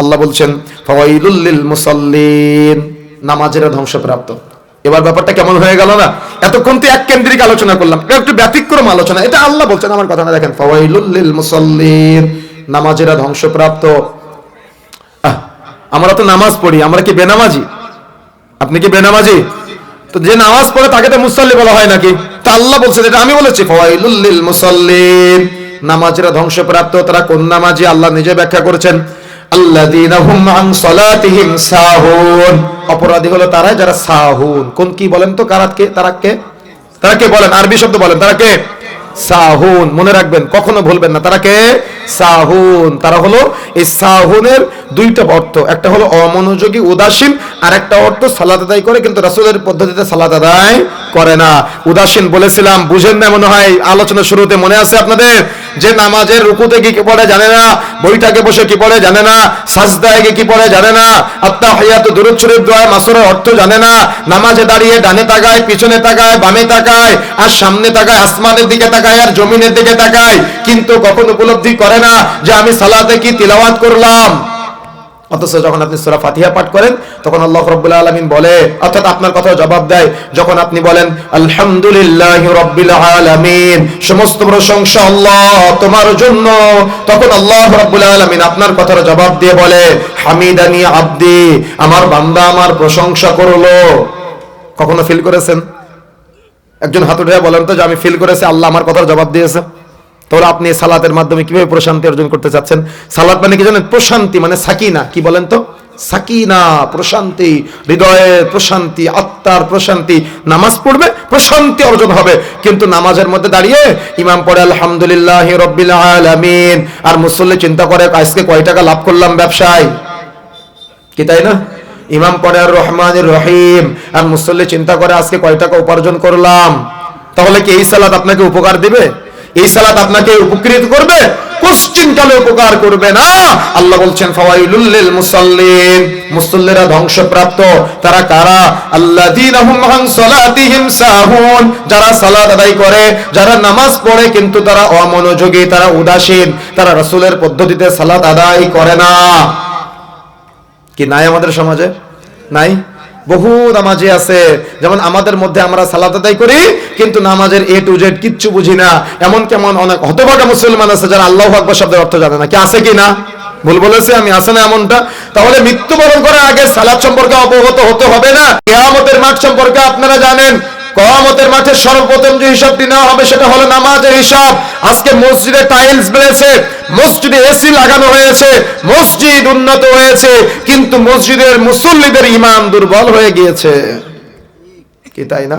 আল্লাহ বলছেন মুসাল্লিন নামাজেরা ধ্বংসপ্রাপ্ত। এবার ব্যাপারটা কেমন হয়ে গেল না? এতক্ষণ তো এক কেন্দ্রিক আলোচনা করলাম একটু ব্যতিক্রম আলোচনা। এটা আল্লাহ বলছেন, আমার কথা না দেখেন, ফাওয়াইলুল লিল মুসাল্লিন নামাজেরা ধ্বংসপ্রাপ্ত। আমরা তো নামাজ পড়ি, আমরা কি বেনামাজি? আপনি কি বেনামাজি? তো যে নামাজ পড়ে তাকে তো মুসাল্লি বলা হয় নাকি? তা আল্লাহ বলছেন, এটা আমি বলেছি, ফাওয়াইলুল লিল মুসাল্লিন নামাজেরা ধ্বংসপ্রাপ্ত। তারা কোন নামাজি? আল্লাহ নিজে ব্যাখ্যা করেছেন অপরাধী হলো তারা যারা সাহুন। কোন কি বলেন তো? কারাতকে তারা কে? তারা কে বলেন? আরবি শব্দ বলেন। তারা কে? সাহুন। মনে রাখবেন, কখনো ভুলবেন না। তারা কে? সাহুন। তারা হলো এই সাহুনের দুইটা অর্থ। একটা হলো অমনোযোগী, উদাসীন আর একটা অর্থ সালাদ আদায় করে, কিন্তু রাসূলের পদ্ধতিতে সালাদ আদায় করে না। উদাসীন বলেছিলাম, বুঝেন না, মনে হয় আলোচনা শুরুতে মনে আছে আপনাদের? যে নামাজের রুকুতে কি কি পড়ে জানে না, বইটাকে বসে কি পড়ে জানে না, সাজদায় কি পড়ে জানে না আত্মা আত্মাহিয়াত দুরূদ শরীফ দোয়া মাসুরের অর্থ জানে না, নামাজে দাঁড়িয়ে ডানে তাকায়, পিছনে তাকায়, বামে তাকায়, আর সামনে তাকায়, আসমানের দিকে তাকায়, আর জমিনের দিকে তাকায়, কিন্তু কখন উপলব্ধি করে না যে আমি সালাতে কি তিলাওয়াত করলাম? অথচ যখন আপনি সূরা ফাতিহা পাঠ করেন, তখন আল্লাহ রাব্বুল আলামিন বলে, অর্থাৎ আপনার কথা জবাব দেয়, যখন আপনি বলেন, আলহামদুলিল্লাহি রাব্বিল আলামিন সমস্ত প্রশংসা আল্লাহ তোমার জন্য। তখন আল্লাহ রাব্বুল আলামিন আপনার কথার জবাব দিয়ে বলে, হামিদানি আব্দি, আমার বান্দা আমার প্রশংসা করল। কখনো ফিল করেছেন? একজন হাত উঠে বলেন তো যে, আমি ফিল করেছি, আল্লাহ আমার কথার জবাব দিয়েছে। তাহলে আপনি সালাতের মাধ্যমে কীভাবে প্রশান্তি অর্জন করতে চাচ্ছেন? সালাত মানে কি জানেন? প্রশান্তি মানে সাকিনা। কি বলেন তো? সাকিনা, প্রশান্তি হৃদয়ের প্রশান্তি, আত্মার প্রশান্তি। নামাজ পড়বে, প্রশান্তি অর্জন হবে। কিন্তু নামাজের মধ্যে দাঁড়িয়ে ইমাম পড়ে, আলহামদুলিল্লাহ রব্বিল আলামিন। আর মুসল্লি চিন্তা করে, আজকে কয় টাকা লাভ করলাম ব্যবসায়? কি তাই না? ইমাম পড়ে আর রহমান রহিম। আর মুসল্লি চিন্তা করে, আজকে কয় টাকা উপার্জন করলাম? তাহলে কি এই সালাদ আপনাকে উপকার দিবে? এই সালাত আপনাকে উপকৃত করবে, কোশ্চিন কালে উপকার করবে না। আল্লাহ বলছেন ফাওয়াইলুল্লিল মুসাল্লিন মুসল্লিরা ধ্বংসপ্রাপ্ত। তারা কারা? আল্লাযীনা হুম আন সালাতিহিম সাহুন। যারা সালাত আদায় করে, যারা নামাজ পড়ে, কিন্তু তারা অমনোযোগী, তারা উদাসীন, তারা রাসূলের পদ্ধতিতে সালাত আদায় করে না। কি নাই আমাদের সমাজে? নাই? বহু নামাজি আছে। যেমন আমাদের মধ্যে আমরা সালাত আদায় করি, কিন্তু নামাজের এ টু জেড কিচ্ছু বুঝি না। এমন কেমন অনেক হতভাগা মুসলমান আছে যারা আল্লাহ আকবর শব্দের অর্থ জানে না। কি আছে কি না? ভুল বলেছে আমি? আসে না এমনটা? তাহলে মৃত্যুবরণ করার আগে সালাদ সম্পর্কে অবগত হতে হবে না। কেয়ামতের মাঠ সম্পর্কে আপনারা জানেন কয়ামতের মাঠে সর্বপ্রথম যে হিসাবটি নেওয়া হবে সেটা হলো নামাজের হিসাব। আজকে মসজিদে টাইলস বেড়েছে, মসজিদে এসি লাগানো হয়েছে, মসজিদ উন্নত হয়েছে, কিন্তু মসজিদের মুসল্লিদের ইমান দুর্বল হয়ে গিয়েছে। কি তাই না?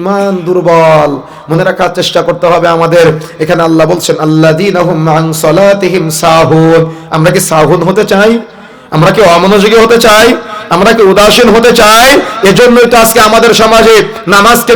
ইমান দুর্বল। মনে রাখার চেষ্টা করতে হবে আমাদের। এখানে আল্লাহ বলছেন আল্লাহ সালাতিহিম আমরা কি সাহুন হতে চাই? আমরা কি অমনোযোগী হতে চাই? আমরা কি উদাসীন হতে চাই? এজন্যই তো আজকে আমাদের সমাজে নামাজকে